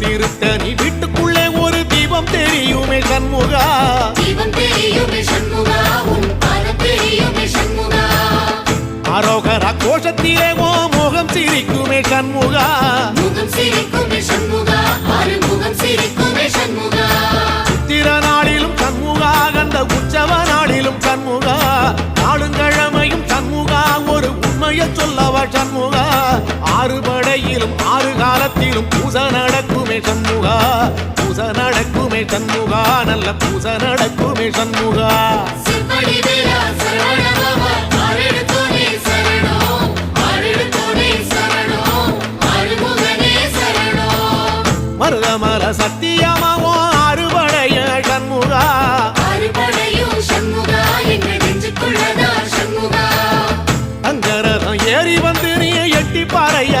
திருத்தணி. வீட்டுக்குள்ளே ஒரு தீபம் தெரியுமே சண்முகா. அரோகரா கோஷத்திலே ஓ முகம் சிரிக்குமே சண்முகா. சித்திர நாளிலும் சண்முகா கந்த உற்சவ நாளிலும் சண்முகா. நாளுங்கிழமையும் சண்முகா ஒரு உண்மையை சொல்லவா சண்முகா. ஆறு படையிலும் ஆறு காலத்திலும் பூச நடக்குமே சண்முகா. பூச நடக்குமே சண்முகா. நல்ல பூச நடக்குமே சண்முகா. மருதமர சத்தியமாவோ அறுபடைய சண்முகா. அங்கரதம் ஏறி வந்து நீ எட்டி பாறைய.